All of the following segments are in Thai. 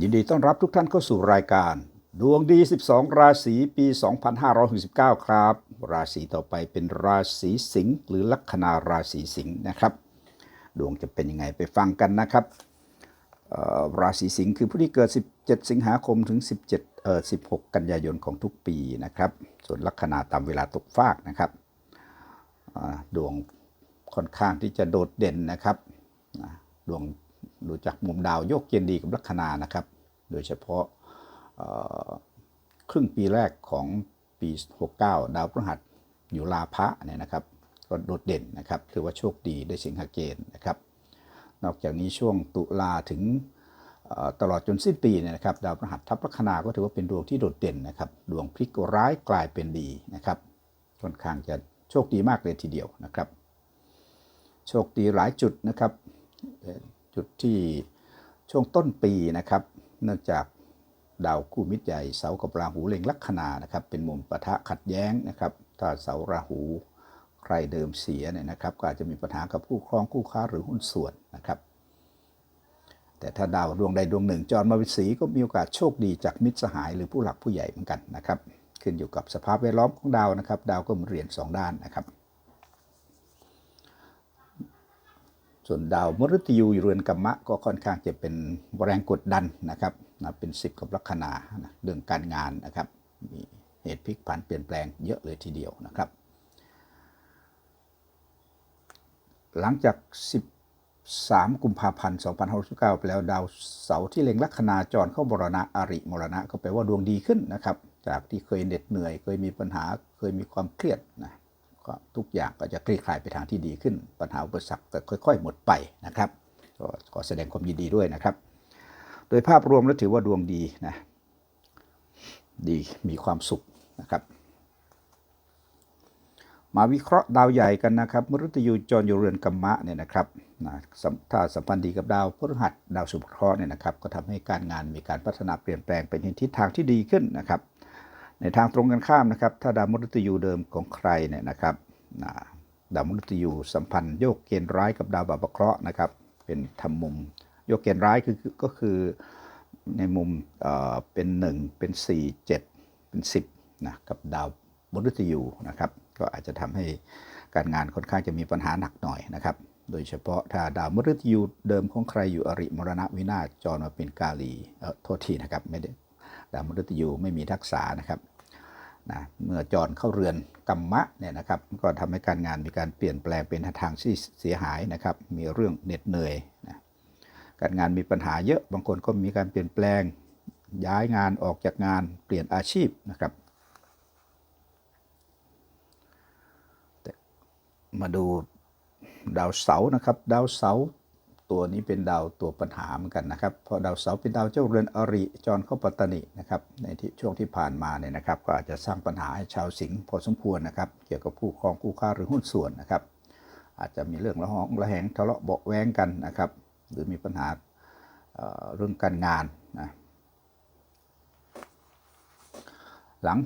ยินดีต้อนรับทุกท่านเข้าสู่รายการ ดวงดี 12 ราศีปี 2569 ครับ ราศีต่อไปเป็นราศีสิงห์หรือลัคนาราศีสิงห์นะครับ ดวงจะเป็นยังไงไปฟังกันนะครับราศีสิงห์คือผู้ที่เกิด 17 สิงหาคมถึง 17เอ่อ16 กันยายนของทุกปีนะครับ ส่วนลัคนาตามเวลาตกฟากนะครับดวงค่อนข้างที่จะโดดเด่นนะครับดวง ดูจากมุมดาวโยกเย็นดีกับลัคนานะครับ โดยเฉพาะครึ่งปีแรกของปี 69 ดาวพฤหัสอยู่ลาภะเนี่ยนะครับก็โดดเด่นนะครับถือว่าโชคดีได้สิงหาเกณฑ์นะครับ นอกจากนี้ช่วงตุลาถึงตลอดจนสิ้นปีเนี่ยนะครับดาวพฤหัสทับลัคนาก็ถือว่าเป็นดวงที่โดดเด่นนะครับดวงพลิกร้ายกลายเป็นดีนะครับค่อนข้างจะโชคดีมากเลยทีเดียวนะครับ โชคดีหลายจุดนะครับ จุดที่ช่วงต้นปีนะครับ เนื่องจากดาวคู่มิตรใหญ่เสากับราหูเล็งลัคนานะครับ เป็นมุมปะทะขัดแย้งนะครับ ถ้าเสาราหูใครเดิมเสียเนี่ยนะครับก็อาจจะมีปัญหากับคู่ครองคู่ค้าหรือหุ้นส่วนนะครับ แต่ถ้าดาวดวงใดดวงหนึ่งจรมาเป็นสีก็มีโอกาสโชคดีจากมิตรสหายหรือผู้หลักผู้ใหญ่เหมือนกันนะครับ ขึ้นอยู่กับสภาพแวดล้อมของดาวนะครับ ดาวก็เหมือนเหรียญสองด้านนะครับ ส่วนดาวมฤตยูอยู่เรือนกัมมะก็ค่อนข้างจะเป็นแรงกดดันนะครับนะเป็นสิบกับลัคนานะเรื่องการงานนะครับ มีเหตุพลิกผันเปลี่ยนแปลงเยอะเลยทีเดียวนะครับ หลังจาก 13 กุมภาพันธ์2569ไปแล้วดาวเสาร์ที่เล็งลัคนาจรเข้ามรณะอริมรณะ ก็แปลว่าดวงดีขึ้นนะครับ จากที่เคยเหน็ดเหนื่อย เคยมีปัญหาเคยมีความเครียดนะ ก็ทุกอย่างก็จะคลี่คลายไปทางที่ดีขึ้น ปัญหาอุปสรรคก็ค่อย ๆ หมดไปนะครับก็ขอแสดงความยินดีด้วยนะครับ โดยภาพรวมแล้วถือว่าดวงดีนะดีมีความสุขนะครับ มาวิเคราะห์ดาวใหญ่กันนะครับมฤตยูจรอยู่เรือนกัมมะเนี่ยนะครับนะถ้าสัมพันธ์ดีกับดาวพฤหัสดาวสุภเคราะห์เนี่ยนะครับ ก็ทำให้การงานมีการพัฒนาเปลี่ยนแปลงไปในทิศทางที่ดีขึ้นนะครับ ในทางตรงกันข้ามนะครับ ถ้าดาวมฤตยูเดิมของใครเนี่ยนะครับดาวมฤตยูสัมพันธ์โยกเกณฑ์ร้ายกับดาวบาปเคราะห์นะครับ เป็นทำมุมโยกเกณฑ์ร้ายคือก็คือในมุมเอ่อเป็น 1 เป็น 4 7 เป็น 10นะกับดาวมฤตยูนะครับ ก็อาจจะทำให้การงานค่อนข้างจะมีปัญหาหนักหน่อยนะครับ โดยเฉพาะถ้าดาวมฤตยูเดิมของใครอยู่อริมรณะวินาศจรมาเป็นกาลีเออโทษทีนะครับไม่ได้ดาวมฤตยูไม่มีทักษะนะครับ นะเมื่อจรเข้าเรือนกัมมะเนี่ยนะครับก็ทำให้การงานมีการเปลี่ยนแปลงเป็นทางที่เสียหายนะครับ มีเรื่องเหน็ดเหนื่อยนะการงานมีปัญหาเยอะบางคนก็มีการเปลี่ยนแปลง ย้ายงานออกจากงานเปลี่ยนอาชีพนะครับมาดูดาวเสาร์นะครับ ดาวเสาร์ ตัวนี้เป็นดาวตัวปัญหาเหมือนกันนะครับ เพราะดาวเสาร์เป็นดาวเจ้าเรือนอริจรเข้าปัตตนินะครับ ในที่ช่วงที่ผ่านมาเนี่ยนะครับ ก็อาจจะสร้างปัญหาให้ชาวสิงห์พอสมควรนะครับ เกี่ยวกับคู่ครองคู่ค้าหรือหุ้นส่วนนะครับ อาจจะมีเรื่องระหองระแหงทะเลาะเบาแว้งกันนะครับ หรือมีปัญหาเรื่องการงานนะหลัง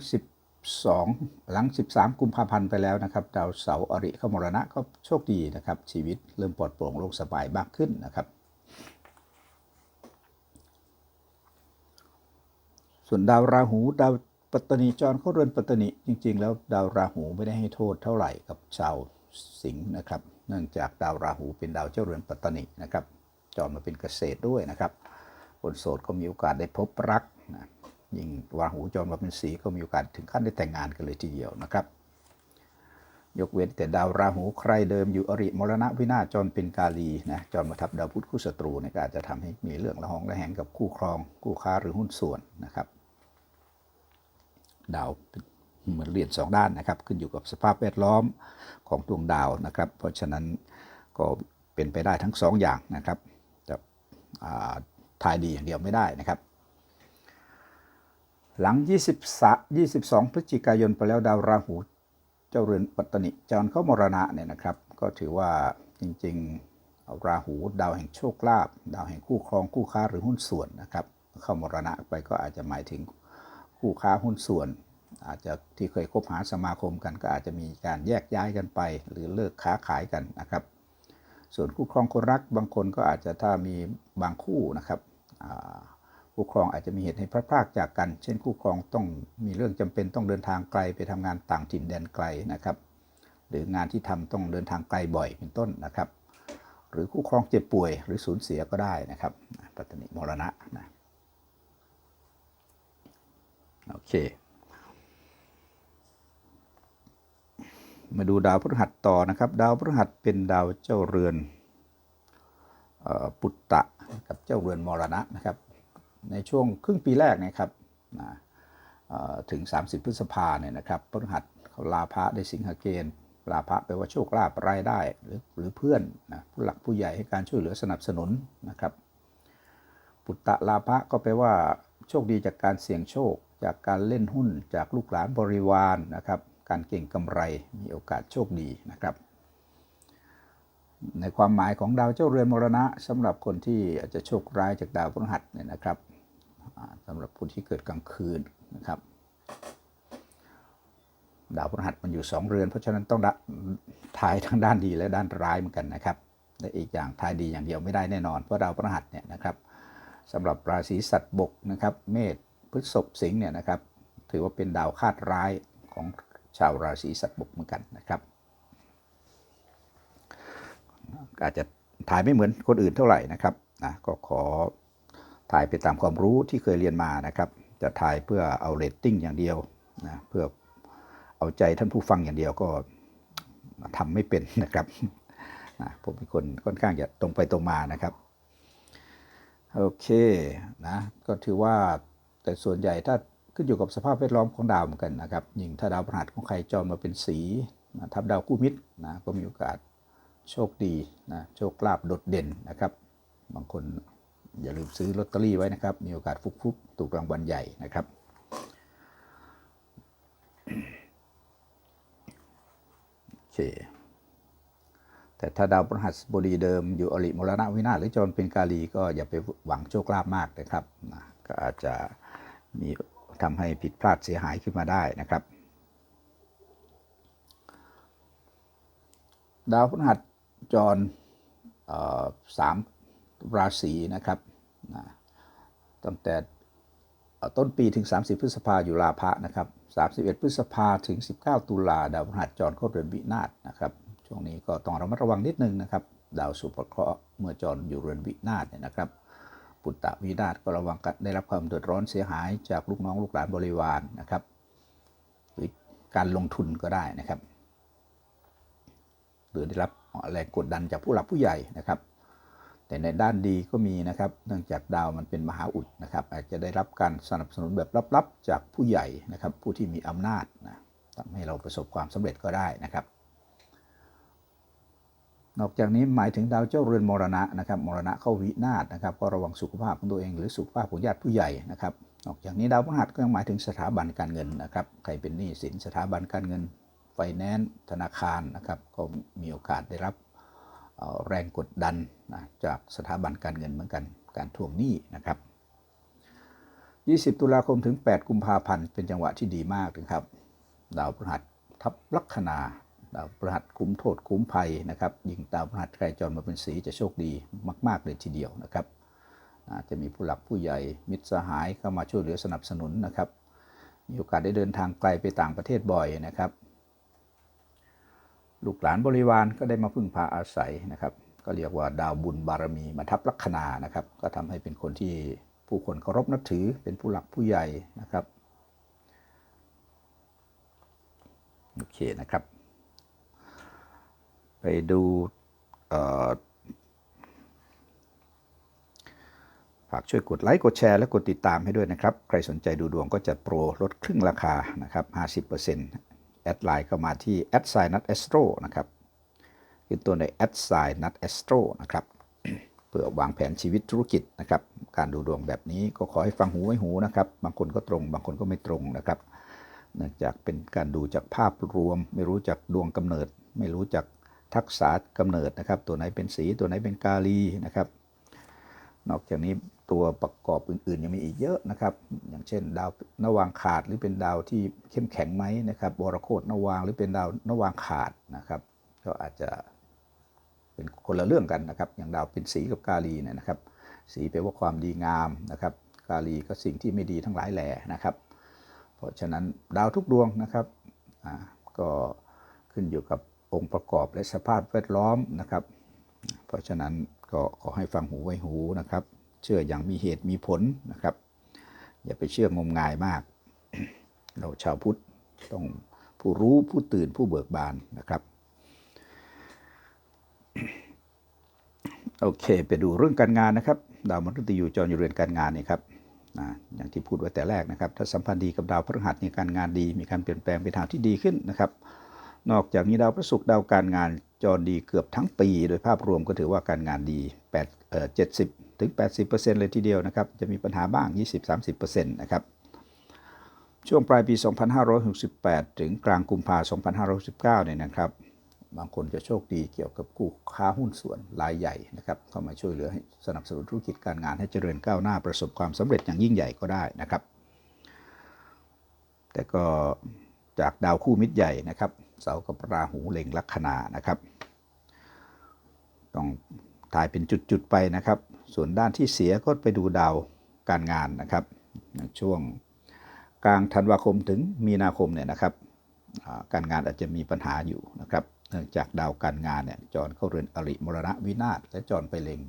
12 หลัง 13 กุมภาพันธ์ไปแล้วนะครับ ดาวเสาร์อริเข้ามรณะก็โชคดีนะครับ ชีวิตเริ่มปลอดโปร่งโล่งสบายมากขึ้นนะครับ ส่วนดาวราหูดาวปัตตนีจรเข้าเรือนปัตตนีจริง ๆ แล้วดาวราหูไม่ได้ให้โทษเท่าไหร่กับชาวสิงห์นะครับ เนื่องจากดาวราหูเป็นดาวเจ้าเรือนปัตตนีนะครับ จรมาเป็นเกษตรด้วยนะครับคนโสดก็มีโอกาสได้พบรักนะ ยิ่งราหูจรมาเป็นสีก็มีโอกาสถึงขั้นได้แต่งงานกันเลยทีเดียวนะครับ ยกเว้นแต่ดาวราหูใครเดิมอยู่อริมรณะวินาจรเป็นกาลีนะจรมาทับดาวพุธคู่ศัตรูเนี่ยก็อาจจะทำให้มีเรื่องระหองระแหงกับคู่ครอง คู่ค้าหรือหุ้นส่วนนะครับดาวเหมือนเหรียญสองด้านนะครับ ขึ้นอยู่กับสภาพแวดล้อมของดวงดาวนะครับ เพราะฉะนั้นก็เป็นไปได้ทั้งสองอย่างนะครับจะทายดีอย่างเดียวไม่ได้นะครับ หลัง 23 22 พฤศจิกายนไปแล้วดาวราหู เจ้าเรือนปัตตนิจรเข้ามรณะเนี่ยนะครับ ก็ถือว่าจริงๆราหูดาวแห่งโชคลาภดาวแห่งคู่ครองคู่ค้าหรือหุ้นส่วนนะครับ เข้ามรณะไปก็อาจจะหมายถึงคู่ค้าหุ้นส่วน อาจจะที่เคยคบหาสมาคมกันก็อาจจะมีการแยกย้ายกันไป หรือเลิกค้าขายกันนะครับ ส่วนคู่ครองคนรักบางคนก็อาจจะถ้ามีบางคู่นะครับ คู่ครองอาจจะมีเหตุให้พลาดพลาดจากกัน เช่นคู่ครองต้องมีเรื่องจำเป็นต้องเดินทางไกลไปทำงานต่างถิ่นแดนไกลนะครับ หรืองานที่ทำต้องเดินทางไกลบ่อยเป็นต้นนะครับ หรือคู่ครองเจ็บป่วยหรือสูญเสียก็ได้นะครับปัตตนิมรณะนะโอเค มาดูดาวพฤหัสต่อนะครับ ดาวพฤหัสเป็นดาวเจ้าเรือนออปุตตะกับเจ้าเรือนมรณะนะครับ ในช่วงครึ่งปีแรกนะครับนะถึง 30 พฤษภาเนี่ยนะครับพฤหัสเขาลาภะได้สิงหเกณฑ์ลาภะแปลว่าโชคลาภรายได้หรือหรือเพื่อนนะผู้หลักผู้ใหญ่ให้การช่วยเหลือสนับสนุนนะครับ ปุตตะลาภะก็แปลว่า โชคดีจากการเสี่ยงโชค จากการเล่นหุ้น จากลูกหลานบริวารนะครับ การเก่งกำไรมีโอกาสโชคดีนะครับ ในความหมายของดาวเจ้าเรือนมรณะสำหรับคนที่อาจจะโชคร้ายจากดาวพฤหัสเนี่ยนะครับ สำหรับผู้ที่เกิดกลางคืนนะครับ ดาวพฤหัสมันอยู่สองเรือน เพราะฉะนั้นต้องทายทั้งด้านดีและด้านร้ายเหมือนกันนะครับและอีกอย่างทายดีอย่างเดียวไม่ได้แน่นอนเพราะดาวพฤหัสเนี่ยนะครับสำหรับราศีสัตว์บกนะครับ เมษพฤษภสิงห์เนี่ยนะครับ ถือว่าเป็นดาวคาดร้ายของชาวราศีสัตว์บกเหมือนกันนะครับ อาจจะถ่ายไม่เหมือนคนอื่นเท่าไหร่นะครับนะก็ขอ ถ่ายไปตามความรู้ที่เคยเรียนมานะครับ จะถ่ายเพื่อเอาเรตติ้งอย่างเดียวนะเพื่อเอาใจท่านผู้ฟังอย่างเดียวก็ทำไม่เป็นนะครับนะผมเป็นคนค่อนข้างจะตรงไปตรงมานะครับโอเคนะก็ถือว่าแต่ส่วนใหญ่ถ้าขึ้นอยู่กับสภาพแวดล้อมของดาวเหมือนกันนะครับยิ่งถ้าดาวพฤหัสของใครจรมาเป็นสีนะทับดาวคู่มิตรนะก็มีโอกาสโชคดีนะโชคลาภโดดเด่นนะครับ บางคน อย่าลืมซื้อลอตเตอรี่ไว้นะครับ มีโอกาสฟุกๆถูกรางวัลใหญ่นะครับ โอเค แต่ถ้าดาวพฤหัสบดีเดิมอยู่อริมรณะวินาศหรือจรเป็นกาลีก็อย่าไปหวังโชคลาภมากนะครับนะก็อาจจะมีทำให้ผิดพลาดเสียหายขึ้นมาได้นะครับ ดาวพฤหัสจรเอ่อสาม ราศีนะครับนะตั้งแต่ต้นปีถึง 30 พฤษภาอยู่ราพะนะครับ 31 พฤษภาถึง 19 ตุลาดาวพฤหัสจรเข้าเรือนวินาศนะครับ ช่วงนี้ก็ต้องระมัดระวังนิดนึงนะครับ ดาวสุภเคราะห์เมื่อจรอยู่เรือนวินาศเนี่ยนะครับปุตตะวินาศก็ระวังกันได้รับความเดือดร้อนเสียหายจากลูกน้องลูกหลานบริวารนะครับ หรือการลงทุนก็ได้นะครับ หรือได้รับแรงกดดันจากผู้หลักผู้ใหญ่นะครับ แต่ในด้านดีก็มีนะครับ เนื่องจากดาวมันเป็นมหาอุดนะครับ อาจจะได้รับการสนับสนุนแบบลับๆ จากผู้ใหญ่นะครับ ผู้ที่มีอำนาจนะทำให้เราประสบความสำเร็จก็ได้นะครับ นอกจากนี้หมายถึงดาวเจ้าเรือนมรณะนะครับ มรณะเข้าวินาศนะครับ ก็ระวังสุขภาพของตัวเองหรือสุขภาพของญาติผู้ใหญ่นะครับ นอกจากนี้ดาวพฤหัสก็ยังหมายถึงสถาบันการเงินนะครับ ใครเป็นหนี้สินสถาบันการเงินไฟแนนซ์ธนาคารนะครับ ก็มีโอกาสได้รับ แรงกดดันนะจากสถาบันการเงินเหมือนกันการทวงหนี้นะครับ 20 ตุลาคมถึง 8 กุมภาพันธ์เป็นจังหวะที่ดีมากนะครับ ดาวพฤหัสทับลัคนา ดาวพฤหัสคุ้มโทษคุ้มภัยนะครับ ยิ่งดาวพฤหัสใครจรมาเป็นสีจะโชคดีมาก ๆ เลยทีเดียวนะครับจะมีผู้หลักผู้ใหญ่มิตรสหายเข้ามาช่วยเหลือสนับสนุนนะครับ มีโอกาสได้เดินทางไกลไปต่างประเทศบ่อยนะครับ ลูกหลานบริวารก็ได้มาพึ่งพาอาศัยนะครับ ก็เรียกว่าดาวบุญบารมีมาทับลัคนานะครับ ก็ทำให้เป็นคนที่ผู้คนเคารพนับถือเป็นผู้หลักผู้ใหญ่นะครับโอเคนะครับ ไปดูฝากช่วยกดไลค์กดแชร์และกดติดตามให้ด้วยนะครับ ใครสนใจดูดวงก็จะโปรลดครึ่งราคานะครับ 50% แอดไลน์เข้ามาที่แอดไซนัทเอสโตรนะครับคือตัวในแอดไซนัทเอสโตรนะครับเพื่อวางแผนชีวิตธุรกิจนะครับ การดูดวงแบบนี้ก็ขอให้ฟังหูไว้หูนะครับ บางคนก็ตรง บางคนก็ไม่ตรงนะครับเนื่องจากเป็นการดูจากภาพรวม ไม่รู้จักดวงกำเนิด ไม่รู้จักทักษะกำเนิดนะครับ ตัวไหนเป็นสีตัวไหนเป็นกาลีนะครับ นอกจากนี้ ตัวประกอบอื่นๆ ยังมีอีกเยอะนะครับ อย่างเช่น ดาวนวางขาดหรือเป็นดาวที่เข้มแข็งไหมนะครับบรโคตนวางหรือเป็นดาวนวางขาดนะครับ ก็อาจจะเป็นคนละเรื่องกันนะครับ อย่างดาวเป็นสีกับกาลีเนี่ยนะครับ สีแปลว่าความดีงามนะครับ กาลีก็สิ่งที่ไม่ดีทั้งหลายแหล่นะครับ เพราะฉะนั้นดาวทุกดวงนะครับก็ขึ้นอยู่กับองค์ประกอบและสภาพแวดล้อมนะครับ เพราะฉะนั้นก็ขอให้ฟังหูไว้หูนะครับ เชื่ออย่างมีเหตุมีผลนะครับ อย่าไปเชื่องมงายมาก เราชาวพุทธต้องผู้รู้ผู้ตื่นผู้เบิกบานนะครับ โอเค ไปดูเรื่องการงานนะครับ ดาวมฤตยูจรอยู่เรือนการงานนี่ครับนะอย่างที่พูดไว้แต่แรกนะครับ ถ้าสัมพันธ์ดีกับดาวพฤหัสในการงานดี มีการเปลี่ยนแปลงไปทางที่ดีขึ้นนะครับ นอกจากนี้ดาวพระศุกร์ดาวการงาน จรดีเกือบทั้งปีโดยภาพรวมก็ถือว่าการงานดี8เอ่อ70 ถึง 80%เลยทีเดียวนะครับ จะมีปัญหาบ้าง 20-30%นะครับ ช่วงปลายปี 2568 ถึงกลางกุมภาพันธ์2569 เนี่ยนะครับ บางคนจะโชคดีเกี่ยวกับกู้ค้าหุ้นส่วนรายใหญ่นะครับเข้ามาช่วยเหลือให้สนับสนุนธุรกิจการงานให้เจริญก้าวหน้าประสบความสำเร็จอย่างยิ่งใหญ่ก็ได้นะครับ แต่ก็ จากดาวคู่มิตรใหญ่นะครับ เสากับราหูเล็งลัคนานะครับ ต้องถ่ายเป็นจุดๆไปนะครับ ส่วนด้านที่เสียก็ไปดูดาวการงานนะครับในช่วงกลางธันวาคมถึงมีนาคมเนี่ยนะครับ การงานอาจจะมีปัญหาอยู่นะครับ เนื่องจากดาวการงานเนี่ยจรเข้าเรือนอริมรณะวินาศและจรไปเล็ง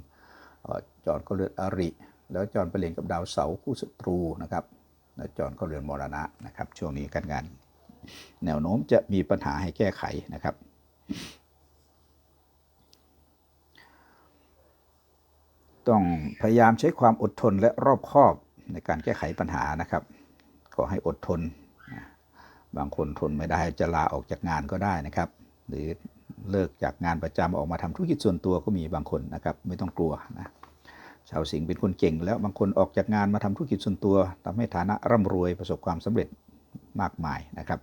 เอ่อจรเข้าเรือนอริ แล้วจรไปเล็งกับดาวเสาคู่ศัตรูนะครับ แล้วจรเข้าเรือนมรณะนะครับ ช่วงนี้การงาน แนวโน้มจะมีปัญหาให้แก้ไขนะครับ ต้องพยายามใช้ความอดทนและรอบคอบในการแก้ไขปัญหานะครับก็ให้อดทน บางคนทนไม่ได้จะลาออกจากงานก็ได้นะครับ หรือเลิกจากงานประจำออกมาทำธุรกิจส่วนตัวก็มีบางคนนะครับ ไม่ต้องกลัวนะชาวสิงห์เป็นคนเก่ง แล้วบางคนออกจากงานมาทำธุรกิจส่วนตัวทำให้ฐานะร่ำรวยประสบความสำเร็จมากมายนะครับ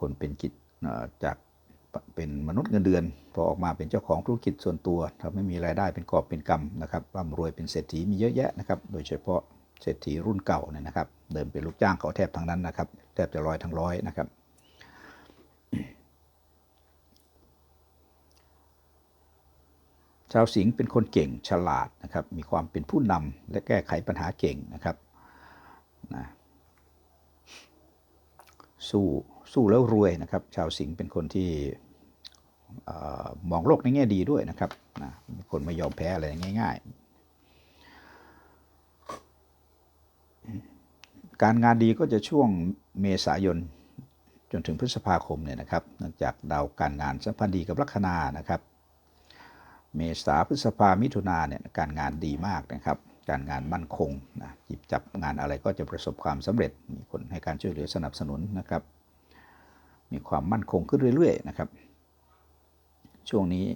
คนเป็นกิจจากเป็นมนุษย์เงินเดือน พอออกมาเป็นเจ้าของธุรกิจส่วนตัวทำให้มีรายได้เป็นกอบเป็นกำนะครับร่ำรวยเป็นเศรษฐีมีเยอะแยะนะครับ โดยเฉพาะเศรษฐีรุ่นเก่าเนี่ยนะครับ เดิมเป็นลูกจ้างเขาแทบทั้งนั้นนะครับ แทบจะร้อยทั้งร้อยนะครับ ชาวสิงห์เป็นคนเก่งฉลาดนะครับ มีความเป็นผู้นำและแก้ไขปัญหาเก่งนะครับนะสู้ สู้แล้วรวยนะครับ ชาวสิงห์เป็นคนที่มองโลกในแง่ดีด้วยนะครับนะคนไม่ยอมแพ้อะไรง่าย ๆ การงานดีก็จะช่วงเมษายนจนถึงพฤษภาคมเนี่ยนะครับเนื่องจากดาวการงานสัมพันธ์ดีกับลัคนานะครับ เมษาพฤษภามิถุนาเนี่ยการงานดีมากนะครับ การงานมั่นคงนะหยิบจับงานอะไรก็จะประสบความสำเร็จมีคนให้การช่วยเหลือสนับสนุนนะครับ มีความมั่นคงขึ้นเรื่อยๆนะครับ ช่วงนี้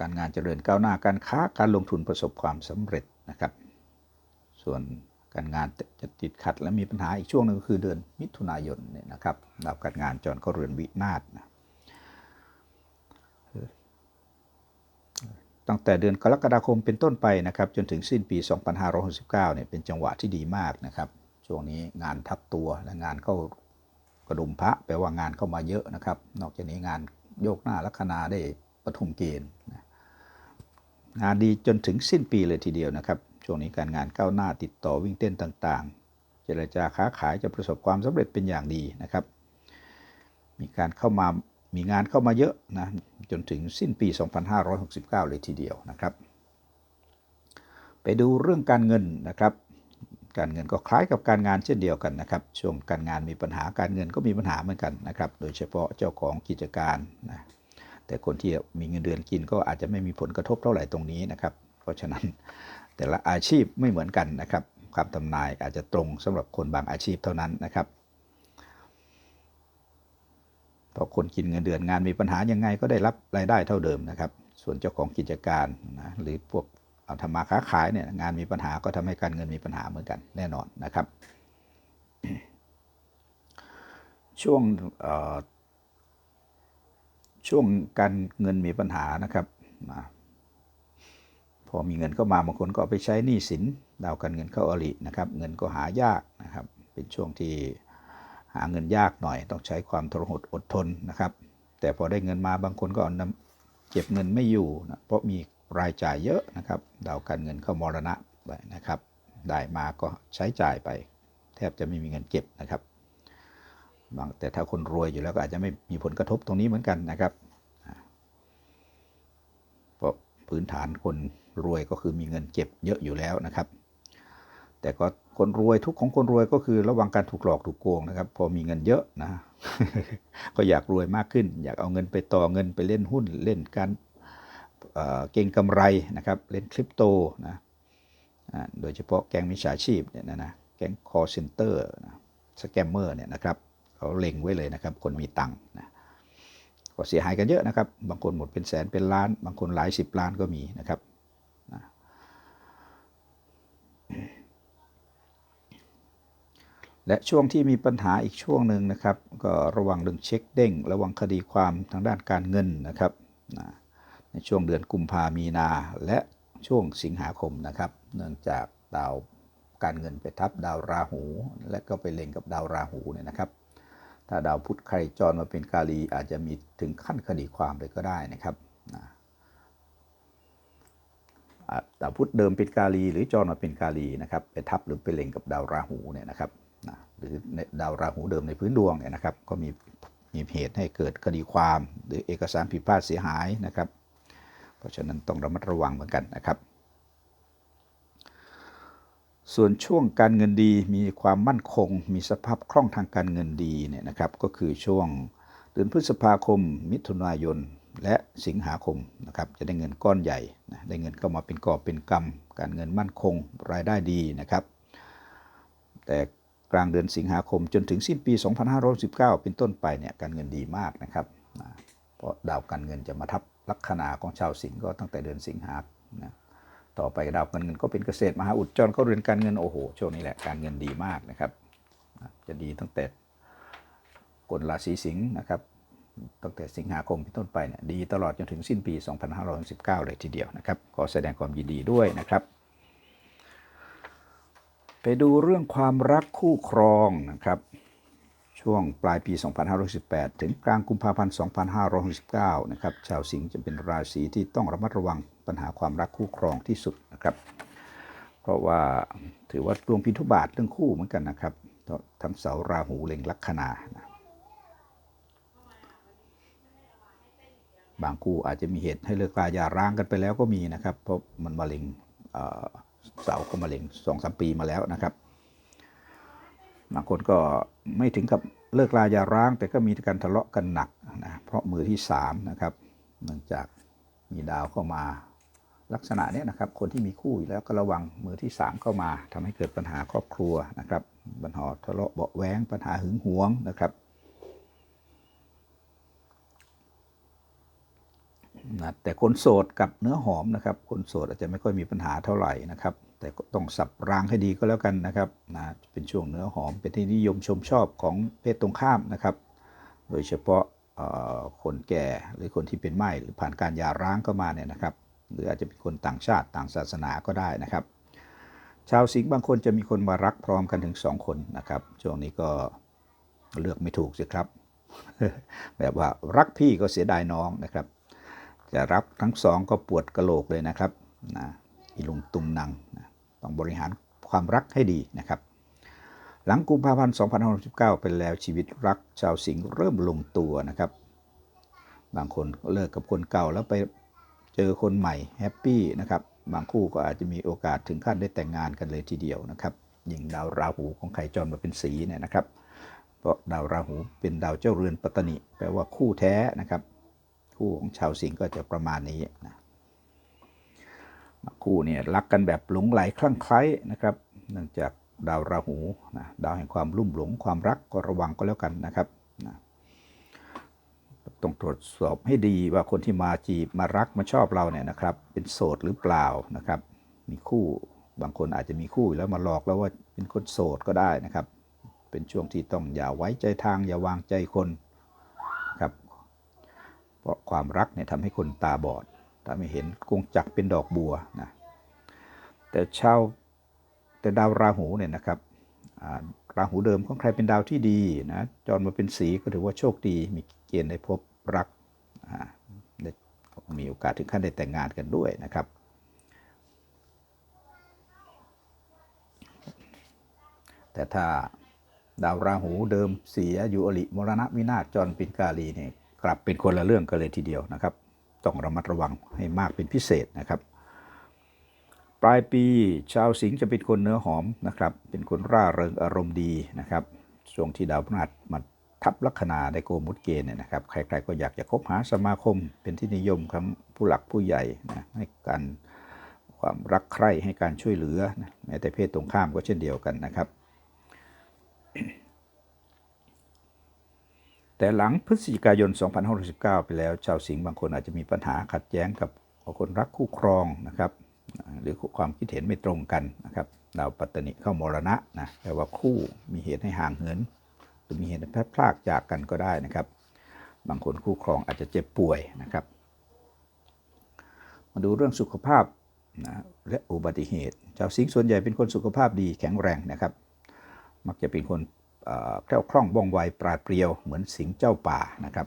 การงานเจริญก้าวหน้าการค้าการลงทุนประสบความสำเร็จนะครับ ส่วนการงานจะติดขัดและมีปัญหาอีกช่วงหนึ่งก็คือเดือนมิถุนายนเนี่ยนะครับดาวการงานจรก็เรือนวินาศนะตั้งแต่เดือนกรกฎาคมเป็นต้นไปนะครับ จนถึงสิ้นปี 2569เนี่ยเป็นจังหวะที่ดีมากนะครับ ช่วงนี้งานทับตัวและงานเข้า กระดุมพระแปลว่างานเข้ามาเยอะนะครับ นอกจากนี้งานโยกหน้าลัคนาได้ปฐุมเกณฑ์งานดีจนถึงสิ้นปีเลยทีเดียวนะครับ ช่วงนี้การงานก้าวหน้าติดต่อวิ่งเต้นต่างๆ เจรจาค้าขายจะประสบความสำเร็จเป็นอย่างดีนะครับ มีการเข้ามามีงานเข้ามาเยอะนะจนถึงสิ้นปี 2569 เลยทีเดียวนะครับ ไปดูเรื่องการเงินนะครับ การเงินก็คล้ายกับการงานเช่นเดียวกันนะครับ ช่วงการงานมีปัญหาการเงินก็มีปัญหาเหมือนกันนะครับ โดยเฉพาะเจ้าของกิจการนะแต่คนที่มีเงินเดือนกินก็อาจจะไม่มีผลกระทบเท่าไหร่ตรงนี้นะครับ เพราะฉะนั้นแต่ละอาชีพไม่เหมือนกันนะครับคำทำนายอาจจะตรงสำหรับคนบางอาชีพเท่านั้นนะครับเพราะคนกินเงินเดือนงานมีปัญหายังไงก็ได้รับรายได้เท่าเดิมนะครับ ส่วนเจ้าของกิจการนะหรือพวก ทำมาค้าขายเนี่ยงานมีปัญหาก็ทำให้การเงินมีปัญหาเหมือนกันแน่นอนนะครับ ช่วงช่วงการเงินมีปัญหานะครับมาพอมีเงินเข้ามาบางคนก็ไปใช้หนี้สินดาวการเงินเข้าอรินะครับ เงินก็หายากนะครับ เป็นช่วงที่หาเงินยากหน่อย ต้องใช้ความทรหดอดทนนะครับ แต่พอได้เงินมาบางคนก็เอานำเก็บเงินไม่อยู่นะเพราะมี รายจ่ายเยอะนะครับ ดาวการเงินเข้ามรณะไปนะครับ ได้มาก็ใช้จ่ายไป แทบจะไม่มีเงินเก็บนะครับ บางแต่ถ้าคนรวยอยู่แล้วก็อาจจะไม่มีผลกระทบตรงนี้เหมือนกันนะครับเพราะพื้นฐานคนรวยก็คือมีเงินเก็บเยอะอยู่แล้วนะครับ แต่ก็คนรวยทุกของคนรวยก็คือระวังการถูกหลอกถูกโกงนะครับ พอมีเงินเยอะนะ ก็อยากรวยมากขึ้น อยากเอาเงินไปต่อเงินไปเล่นหุ้นเล่นการ เก่งกำไรนะครับเล่นคริปโตนะโดยเฉพาะแก๊งมิจฉาชีพเนี่ยนะนะแก๊งคอร์เซนเตอร์สแกมเมอร์เนี่ยนะครับเขาเล็งไว้เลยนะครับคนมีตังค์นะก็เสียหายกันเยอะนะครับ บางคนหมดเป็นแสนเป็นล้าน บางคนหลายสิบล้านก็มีนะครับและช่วงที่มีปัญหาอีกช่วงหนึ่งนะครับ ก็ระวังเรื่องเช็คเด้ง ระวังคดีความทางด้านการเงินนะครับนะ ในช่วงเดือนกุมภามีนา และช่วงสิงหาคมนะครับ เนื่องจากดาวการเงินไปทับดาวราหู และก็ไปเล็งกับดาวราหูเนี่ยนะครับ ถ้าดาวพุธใครจรมาเป็นกาลีอาจจะมีถึงขั้นคดีความเลยก็ได้นะครับดาวพุธเดิมเป็นกาลี หรือจรมาเป็นกาลีนะครับไปทับหรือไปเล็งกับดาวราหูเนี่ยนะครับหรือดาวราหูเดิมในพื้นดวงเนี่ยนะครับ ก็มีมีเหตุให้เกิดคดีความ หรือเอกสารผิดพลาดเสียหายนะครับ เพราะฉะนั้นต้องระมัดระวังเหมือนกันนะครับ ส่วนช่วงการเงินดีมีความมั่นคง มีสภาพคล่องทางการเงินดีเนี่ยนะครับ ก็คือช่วงเดือนพฤษภาคม มิถุนายนและสิงหาคมนะครับจะได้เงินก้อนใหญ่นะได้เงินเข้ามาเป็นกอบเป็นกำการเงินมั่นคงรายได้ดีนะครับ แต่กลางเดือนสิงหาคมจนถึงสิ้นปี 2519 เป็นต้นไปเนี่ยการเงินดีมากนะครับ เพราะดาวการเงินจะมาทับ ลัคนาของชาวสิงห์ก็ตั้งแต่เดือนสิงหานะต่อไปดาวการเงินก็เป็นเกษตรมหาอุดจรก็เรือนการเงินโอ้โหช่วงนี้แหละการเงินดีมากนะครับ จะดีตั้งแต่กลราศีสิงห์นะครับตั้งแต่สิงหาคมเป็นต้นไปเนี่ยดีตลอดจนถึงสิ้นปี 2519 เลยทีเดียวนะครับขอแสดงความยินดีด้วยนะครับ ไปดูเรื่องความรักคู่ครองนะครับ ช่วงปลายปี 2518ถึงกลางกุมภาพันธ์ 2569 นะครับ ชาวสิงห์จะเป็นราศีที่ต้องระมัดระวังปัญหาความรักคู่ครองที่สุดนะครับ เพราะว่าถือว่าดวงพิทุบาทเรื่องคู่เหมือนกันนะครับ ทั้งเสาราหูเล็งลัคนานะบางคู่อาจจะมีเหตุให้เลิกลาหย่าร้างกันไปแล้วก็มีนะครับ เพราะมันมาเล็งเอ่อเสาก็มาเล็งสองสามปีมาแล้วนะครับ บางคนก็ไม่ถึงกับเลิกลาหย่าร้าง แต่ก็มีการทะเลาะกันหนักนะเพราะมือที่สามนะครับเนื่องจากมีดาวเข้ามาลักษณะนี้นะครับคนที่มีคู่อยู่แล้วก็ระวังมือที่สามเข้ามาทำให้เกิดปัญหาครอบครัวนะครับปัญหาทะเลาะเบาแหวงปัญหาหึงหวงนะครับ นะแต่คนโสดกับเนื้อหอมนะครับ คนโสดอาจจะไม่ค่อยมีปัญหาเท่าไหร่นะครับ แต่ต้องสับรางให้ดีก็แล้วกันนะครับนะเป็นช่วงเนื้อหอมเป็นที่นิยมชมชอบของเพศตรงข้ามนะครับ โดยเฉพาะคนแก่หรือคนที่เป็นไม้หรือผ่านการยาร้างเข้ามาเนี่ยนะครับ หรืออาจจะเป็นคนต่างชาติต่างศาสนาก็ได้นะครับ ชาวสิงห์บางคนจะมีคนมารักพร้อมกันถึงสองคนนะครับ ช่วงนี้ก็เลือกไม่ถูกสิครับ แบบว่ารักพี่ก็เสียดายน้องนะครับ จะรับทั้งสองก็ปวดกระโหลกเลยนะครับนะอีลุงตุงนังนะต้องบริหารความรักให้ดีนะครับ หลังกุมภาพันธ์2569เป็นแล้วชีวิตรักชาวสิงห์เริ่มลงตัวนะครับ บางคนเลิกกับคนเก่าแล้วไปเจอคนใหม่แฮปปี้นะครับบางคู่ก็อาจจะมีโอกาสถึงขั้นได้แต่งงานกันเลยทีเดียวนะครับยิ่งดาวราหูของไข่จรมาเป็นสีเนี่ยนะครับ เพราะดาวราหูเป็นดาวเจ้าเรือนปัตตนิแปลว่าคู่แท้นะครับ คู่ของชาวสิงห์ก็จะประมาณนี้นะคู่เนี่ยรักกันแบบหลงไหลคลั่งไคล้นะครับ เนื่องจากดาวราหูนะดาวแห่งความลุ่มหลงความรักก็ระวังก็แล้วกันนะครับนะต้องตรวจสอบให้ดีว่าคนที่มาจีบมารักมาชอบเราเนี่ยนะครับ เป็นโสดหรือเปล่านะครับ มีคู่บางคนอาจจะมีคู่แล้วมาหลอกแล้วว่าเป็นคนโสดก็ได้นะครับ เป็นช่วงที่ต้องอย่าไว้ใจทางอย่าวางใจคน เพราะความรักเนี่ยทำให้คนตาบอดทำให้เห็นกงจักเป็นดอกบัวนะแต่ชาวแต่ดาวราหูเนี่ยนะครับราหูเดิมของใครเป็นดาวที่ดีนะจรมาเป็นสีก็ถือว่าโชคดีมีเกณฑ์ได้พบรักมีโอกาสถึงขั้นได้แต่งงานกันด้วยนะครับ แต่ถ้าดาวราหูเดิมเสียอยู่อริมรณะวินาศจรปินกาลีเนี่ย กลับเป็นคนละเรื่องกันเลยทีเดียวนะครับ ต้องระมัดระวังให้มากเป็นพิเศษนะครับ ปลายปีชาวสิงห์จะเป็นคนเนื้อหอมนะครับ เป็นคนร่าเริงอารมณ์ดีนะครับช่วงที่ดาวพฤหัสมาทับลัคนาในโกมุตเกณฑ์เนี่ยนะครับใครๆก็อยากจะคบหาสมาคม เป็นที่นิยมของผู้หลักผู้ใหญ่นะให้การความรักใคร่ให้การช่วยเหลือนะแม้แต่เพศตรงข้ามก็เช่นเดียวกันนะครับ แต่หลังพฤศจิกายน 2569ไปแล้วชาวสิงห์บางคนอาจจะมีปัญหาขัดแย้งกับคนรักคู่ครองนะครับ หรือความคิดเห็นไม่ตรงกันนะครับดาวปัตตนิเข้ามรณะนะแปลว่าคู่มีเหตุให้ห่างเหินหรือมีเหตุให้พลัดพรากจากกันก็ได้นะครับ บางคนคู่ครองอาจจะเจ็บป่วยนะครับมาดูเรื่องสุขภาพนะและอุบัติเหตุชาวสิงห์ส่วนใหญ่เป็นคนสุขภาพดีแข็งแรงนะครับ มักจะเป็นคน แคล่วคล่องว่องไวปราดเปรียวเหมือนสิงเจ้าป่านะครับ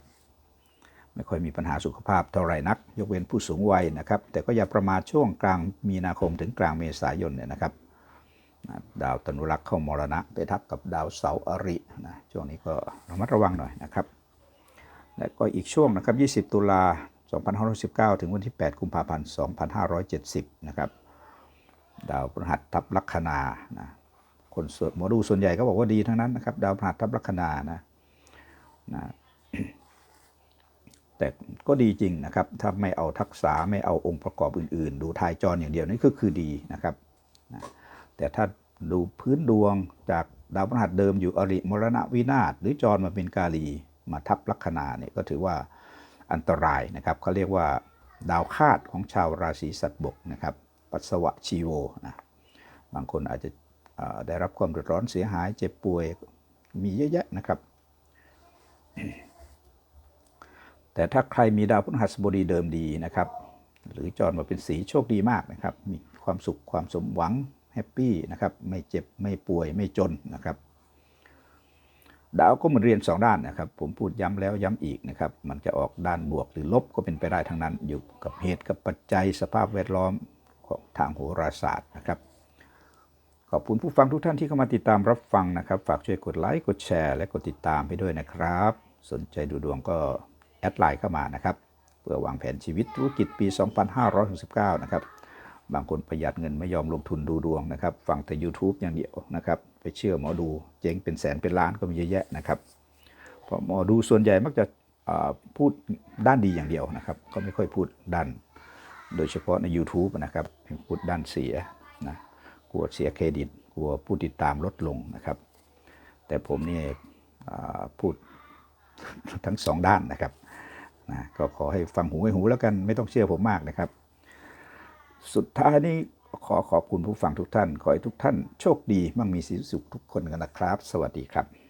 ไม่ค่อยมีปัญหาสุขภาพเท่าไหร่นัก ยกเว้นผู้สูงวัยนะครับ แต่ก็อย่าประมาทช่วงกลางมีนาคมถึงกลางเมษายนเนี่ยนะครับดาวตนุรักษ์เข้ามรณะ ไปทับกับดาวเสาอรินะช่วงนี้ก็ระมัดระวังหน่อยนะครับ และก็อีกช่วงนะครับ 20 ตุลา 2519 ถึงวันที่ 8 กุมภาพันธ์ 2570 นะครับ ดาวพฤหัสทับลัคนานะ คนสวดหมอดูส่วนใหญ่ก็บอกว่าดีทั้งนั้นนะครับดาวพฤหัสทับลัคนานะนะแต่ก็ดีจริงนะครับ ถ้าไม่เอาทักษะไม่เอาองค์ประกอบอื่น ๆ ดูทายจรอย่างเดียวนี่ก็คือดีนะครับนะแต่ถ้าดูพื้นดวงจากดาวพฤหัสเดิมอยู่อริมรณะวินาศหรือจรมาเป็นกาลีมาทับลัคนาเนี่ยก็ถือว่าอันตรายนะครับเขาเรียกว่าดาวคาดของชาวราศีสัตว์บกนะครับ ปัสสวะชีโวนะบางคนอาจจะ ได้รับความเดือดร้อนเสียหายเจ็บป่วยมีเยอะแยะนะครับ แต่ถ้าใครมีดาวพฤหัสบดีเดิมดีนะครับ หรือจรมาเป็นสีโชคดีมากนะครับ มีความสุขความสมหวังแฮปปี้นะครับ ไม่เจ็บไม่ป่วยไม่จนนะครับ ดาวก็มือนเรียนสองด้านนะครับ ผมพูดย้ำแล้วย้ำอีกนะครับ มันจะออกด้านบวกหรือลบก็เป็นไปได้ทั้งนั้น อยู่กับเหตุกับปัจจัยสภาพแวดล้อมของทางโหราศาสตร์นะครับ อบคุณผู้ฟังทุกท่านที่เข้ามาติดตามรับฟังนะครับ ฝากช่วยกดไลค์กดแชร์ และกดติดตามไปด้วยนะครับ สนใจดูดวงก็แอดไลน์เข้ามานะครับเพื่อวางแผนชีวิตธุรกิจปี 2569 นะครับบางคนประหยัดเงินไม่ยอมลงทุนดูดวงนะครับ ฟังแต่ YouTube อย่างเดียวนะครับ ไปเชื่อหมอดูเจ๊งเป็นแสนเป็นล้านก็มีเยอะแยะนะครับ เพราะหมอดูส่วนใหญ่มักจะพูดด้านดีอย่างเดียวนะครับ ก็ไม่ค่อยพูดด้าน โดยเฉพาะใน YouTube นะครับพูดด้านเสียนะ ลัวเสียเครดิต กลัวผู้ติดตามลดลงนะครับ แต่ผมนี่พูดทั้งสองด้านนะครับนะก็ขอให้ฟังหูไว้หูแล้วกันไม่ต้องเชื่อผมมากนะครับ สุดท้ายนี้ขอขอบคุณผู้ฟังทุกท่าน ขอให้ทุกท่านโชคดีมั่งมีสีสุขทุกคนกันนะครับ สวัสดีครับ